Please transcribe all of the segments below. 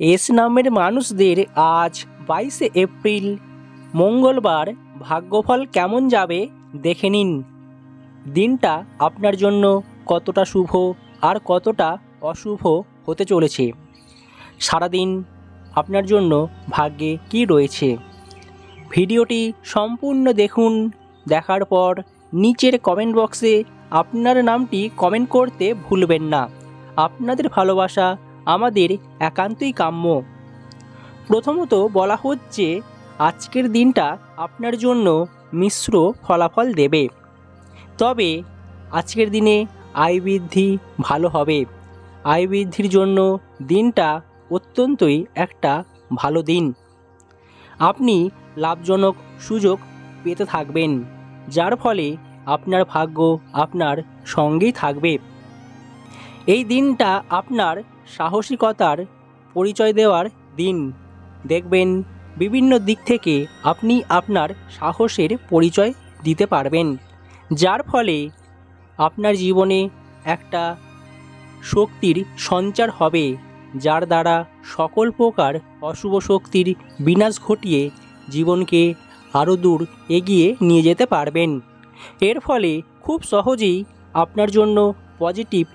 S নামের মানুষদের আজ বাইশে এপ্রিল। মঙ্গলবার ভাগ্যফল কেমন যাবে দেখে নিন। দিনটা আপনার জন্য কতটা শুভ আর কতটা অশুভ হতে চলেছে। সারাদিন আপনার জন্য ভাগ্যে কি রয়েছে? ভিডিওটি সম্পূর্ণ দেখুন। দেখার পর নিচের কমেন্ট বক্সে আপনার নামটি কমেন্ট করতে ভুলবেন না। আপনাদের ভালোবাসা আমাদের একান্তই কাম্য। প্রথমত বলা হচ্ছে, আজকের দিনটা আপনার জন্য মিশ্র ফলাফল দেবে। তবে আজকের দিনে আয় বৃদ্ধি ভালো হবে। আয় বৃদ্ধির জন্য দিনটা অত্যন্তই একটা ভালো দিন। আপনি লাভজনক সুযোগ পেতে থাকবেন, যার ফলে আপনার ভাগ্য আপনার সঙ্গেই থাকবে। এই দিনটা আপনার সাহসিকতার পরিচয় দেওয়ার দিন। দেখবেন, বিভিন্ন দিক থেকে আপনি আপনার সাহসের পরিচয় দিতে পারবেন, যার ফলে আপনার জীবনে একটা শক্তির সঞ্চার হবে, যার দ্বারা সকল প্রকার অশুভ শক্তির বিনাশ ঘটিয়ে জীবনকে আরও দূর এগিয়ে নিয়ে যেতে পারবেন। এর ফলে খুব সহজেই আপনার জন্য পজিটিভ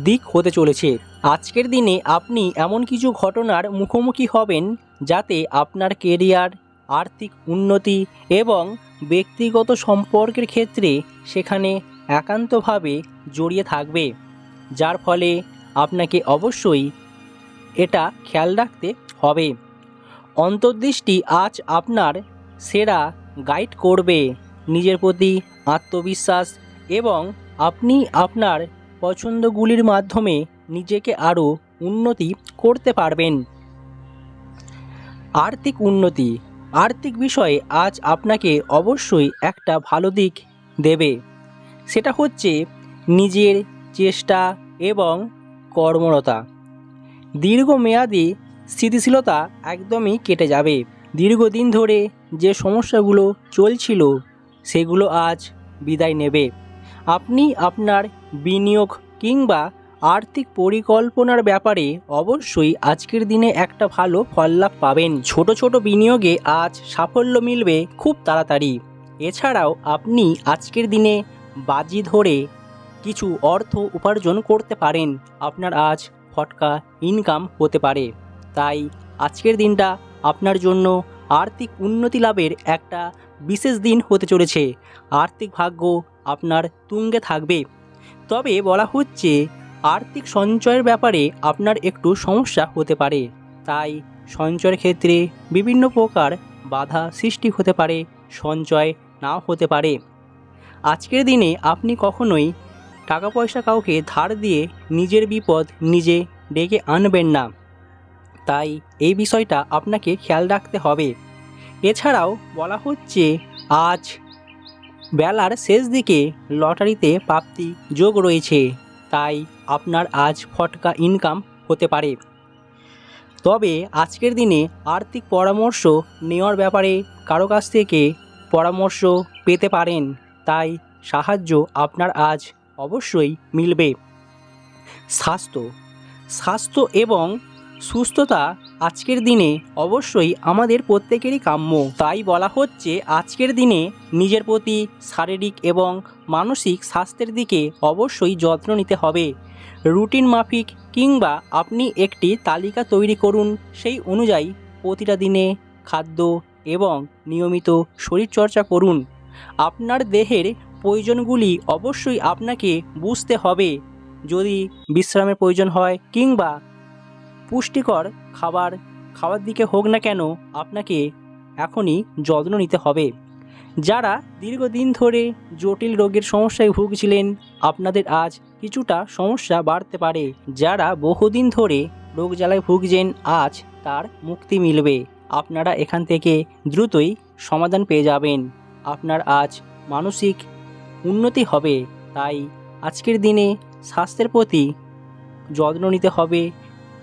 দিক হতে চলেছে। আজকের দিনে আপনি এমন কিছু ঘটনার মুখোমুখি হবেন যাতে আপনার কেরিয়ার, আর্থিক উন্নতি এবং ব্যক্তিগত সম্পর্কের ক্ষেত্রে সেখানে একান্তভাবে জড়িয়ে থাকবে, যার ফলে আপনাকে অবশ্যই এটা খেয়াল রাখতে হবে। অন্তর্দৃষ্টি আজ আপনার সেরা গাইড করবে নিজের প্রতি আত্মবিশ্বাস এবং আপনি আপনার পছন্দগুলির মাধ্যমে নিজেকে আরও উন্নতি করতে পারবেন। আর্থিক উন্নতি। আর্থিক বিষয়ে আজ আপনাকে অবশ্যই একটা ভালো দিক দেবে। সেটা হচ্ছে নিজের চেষ্টা এবং কর্মরতা। দীর্ঘমেয়াদী স্থিতিশীলতা একদমই কেটে যাবে। দীর্ঘদিন ধরে যে সমস্যাগুলো চলছিল, সেগুলো আজ বিদায় নেবে। আপনি আপনার বিনিয়োগ কিংবা আর্থিক পরিকল্পনার ব্যাপারে অবশ্যই আজকের দিনে একটা ভালো ফল লাভ পাবেন। ছোট ছোট বিনিয়োগে আজ সাফল্য মিলবে খুব তাড়াতাড়ি। এছাড়াও আপনি আজকের দিনে বাজি ধরে কিছু অর্থ উপার্জন করতে পারেন। আপনার আজ ফটকা ইনকাম হতে পারে। তাই আজকের দিনটা আপনার জন্য আর্থিক উন্নতি লাভের একটা বিশেষ দিন হতে চলেছে। আর্থিক ভাগ্য আপনার তুঙ্গে থাকবে। তবে বলা হচ্ছে আর্থিক সঞ্চয়ের ব্যাপারে আপনার একটু সমস্যা হতে পারে। তাই সঞ্চয়ের ক্ষেত্রে বিভিন্ন প্রকার বাধা সৃষ্টি হতে পারে, সঞ্চয় নাও হতে পারে। আজকের দিনে আপনি কখনোই টাকা পয়সা কাউকে ধার দিয়ে নিজের বিপদ নিজে ডেকে আনবেন না। তাই এই বিষয়টা আপনাকে খেয়াল রাখতে হবে। এছাড়াও বলা হচ্ছে, আজ বেলার শেষ দিকে লটারিতে প্রাপ্তি যোগ রয়েছে। তাই আপনার আজ ফটকা ইনকাম হতে পারে। তবে আজকের দিনে আর্থিক পরামর্শ নেওয়ার ব্যাপারে কারও কাছ থেকে পরামর্শ পেতে পারেন, তাই সাহায্য আপনার আজ অবশ্যই মিলবে। স্বাস্থ্য স্বাস্থ্য এবং সুস্থতা আজকের দিনে অবশ্যই আমাদের প্রত্যেকেরই কাম্য। তাই বলা হচ্ছে আজকের দিনে নিজের প্রতি শারীরিক এবং মানসিক স্বাস্থ্যের দিকে অবশ্যই যত্ন নিতে হবে। রুটিন মাফিক কিংবা আপনি একটি তালিকা তৈরি করুন, সেই অনুযায়ী প্রতিটা দিনে খাদ্য এবং নিয়মিত শরীরচর্চা করুন। আপনার দেহের প্রয়োজনগুলি অবশ্যই আপনাকে বুঝতে হবে। যদি বিশ্রামের প্রয়োজন হয় কিংবা পুষ্টিকর খাবার খাওয়ার দিকে হোক না কেন, আপনাকে এখনই যত্ন নিতে হবে। যারা দীর্ঘদিন ধরে জটিল রোগের সমস্যায় ভুগছিলেন, আপনাদের আজ কিছুটা সমস্যা বাড়তে পারে। যারা বহুদিন ধরে রোগ জ্বালায় ভুগছেন, আজ তার মুক্তি মিলবে। আপনারা এখান থেকে দ্রুতই সমাধান পেয়ে যাবেন। আপনার আজ মানসিক উন্নতি হবে, তাই আজকের দিনে স্বাস্থ্যের প্রতি যত্ন নিতে হবে।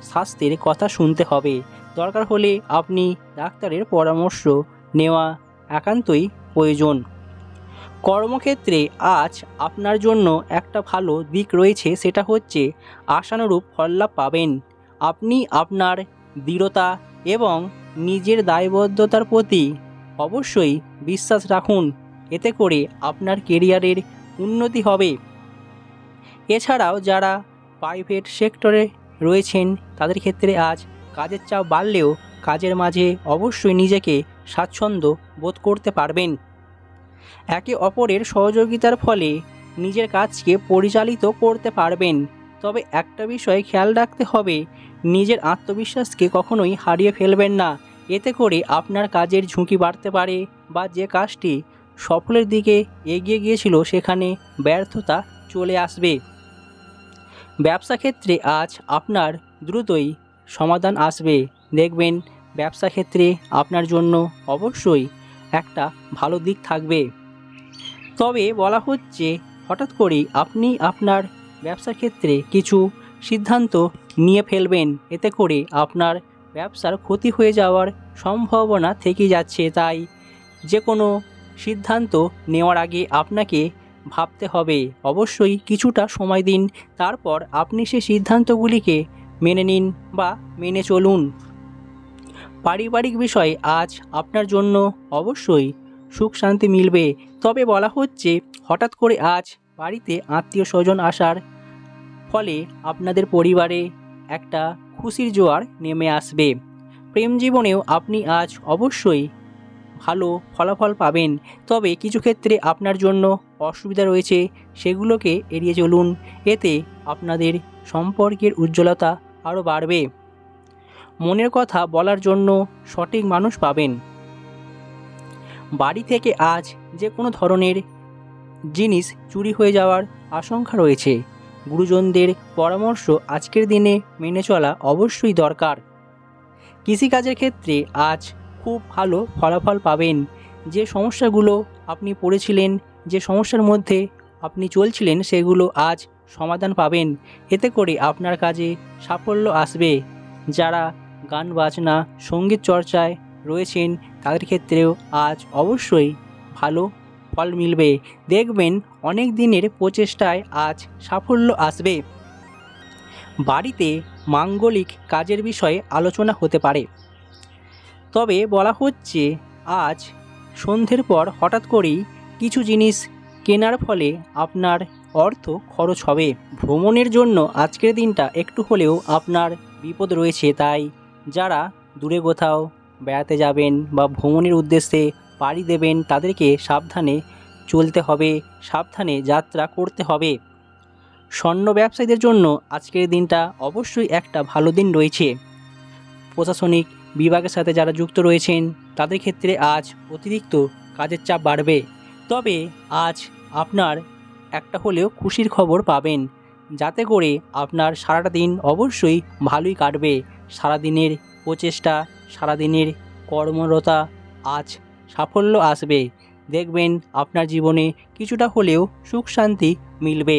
স্বাস্থ্যের কথা শুনতে হবে। দরকার হলে আপনি ডাক্তারের পরামর্শ নেওয়া একান্তই প্রয়োজন। কর্মক্ষেত্রে আজ আপনার জন্য একটা ভালো দিক রয়েছে, সেটা হচ্ছে আশানুরূপ ফললাভ পাবেন। আপনি আপনার দৃঢ়তা এবং নিজের দায়বদ্ধতার প্রতি অবশ্যই বিশ্বাস রাখুন। এতে করে আপনার কেরিয়ারের উন্নতি হবে। এছাড়াও যারা প্রাইভেট সেক্টরে রয়েছেন, তাদের ক্ষেত্রে আজ কাজের চাপ বাড়লেও কাজের মাঝে অবশ্যই নিজেকে স্বাচ্ছন্দ্য বোধ করতে পারবেন। একে অপরের সহযোগিতার ফলে নিজের কাজকে পরিচালিত করতে পারবেন। তবে একটা বিষয় খেয়াল রাখতে হবে, নিজের আত্মবিশ্বাসকে কখনোই হারিয়ে ফেলবেন না। এতে করে আপনার কাজের ঝুঁকি বাড়তে পারে বা যে কাজটি সফলের দিকে এগিয়ে গিয়েছিল সেখানে ব্যর্থতা চলে আসবে। ব্যবসা ক্ষেত্রে আজ আপনার দ্রুতই সমাধান আসবে। দেখবেন, ব্যবসা ক্ষেত্রে আপনার জন্য অবশ্যই একটা ভালো দিক থাকবে। তবে বলা হচ্ছে, হঠাৎ করেই আপনি আপনার ব্যবসার ক্ষেত্রে কিছু সিদ্ধান্ত নিয়ে ফেলবেন। এতে করে আপনার ব্যবসার ক্ষতি হয়ে যাওয়ার সম্ভাবনা থেকে যাচ্ছে। তাই যে কোনো সিদ্ধান্ত নেওয়ার আগে আপনাকে ভাবতে হবে। অবশ্যই কিছুটা সময় দিন। তারপর আপনি সেই সিদ্ধান্তগুলিকে মেনে নিন বা মেনে চলুন। পারিবারিক বিষয়ে আজ আপনার জন্য অবশ্যই সুখ শান্তি মিলবে। তবে বলা হচ্ছে, হঠাৎ করে আজ বাড়িতে আত্মীয় স্বজন আসার ফলে আপনাদের পরিবারে একটা খুশির জোয়ার নেমে আসবে। প্রেম জীবনেও আপনি আজ অবশ্যই ভালো ফলাফল পাবেন। তবে কিছু ক্ষেত্রে আপনার জন্য অসুবিধা রয়েছে, সেগুলোকে এড়িয়ে চলুন। এতে আপনাদের সম্পর্কের উজ্জ্বলতা আরও বাড়বে। মনের কথা বলার জন্য সঠিক মানুষ পাবেন। বাড়ি থেকে আজ যে কোনো ধরনের জিনিস চুরি হয়ে যাওয়ার আশঙ্কা রয়েছে। গুরুজনদের পরামর্শ আজকের দিনে মেনে চলা অবশ্যই দরকার। কৃষিকাজের ক্ষেত্রে আজ খুব ভালো ফলাফল পাবেন। যে সমস্যাগুলো আপনি পড়েছিলেন, যে সমস্যার মধ্যে আপনি চলছিলেন, সেগুলো আজ সমাধান পাবেন। এতে করে আপনার কাজে সাফল্য আসবে। যারা গান, বাজনা, সংগীত চর্চায় রয়েছেন, তাদের ক্ষেত্রেও আজ অবশ্যই ভালো ফল মিলবে। দেখবেন অনেক দিনের প্রচেষ্টায় আজ সাফল্য আসবে। বাড়িতে মাঙ্গলিক কাজের বিষয়ে আলোচনা হতে পারে। তবে বলা হচ্ছে, আজ সন্ধ্যের পর হঠাৎ করেই কিছু জিনিস কেনার ফলে আপনার অর্থ খরচ হবে। ভ্রমণের জন্য আজকের দিনটা একটু হলেও আপনার বিপদ রয়েছে, তাই যারা দূরে কোথাও বেড়াতে যাবেন বা ভ্রমণের উদ্দেশ্যে পাড়ি দেবেন, তাদেরকে সাবধানে চলতে হবে, সাবধানে যাত্রা করতে হবে। স্বর্ণ ব্যবসায়ীদের জন্য আজকের দিনটা অবশ্যই একটা ভালো দিন রয়েছে। প্রশাসনিক বিভাগের সাথে যারা যুক্ত রয়েছেন, তাদের ক্ষেত্রে আজ অতিরিক্ত কাজের চাপ বাড়বে। তবে আজ আপনার একটা হলেও খুশির খবর পাবেন। যাতে করে আপনার সারাটা দিন অবশ্যই ভালোই কাটবে। সারাদিনের প্রচেষ্টা, সারাদিনের কর্মরতা আজ সাফল্য আসবে। দেখবেন আপনার জীবনে কিছুটা হলেও সুখ শান্তি মিলবে।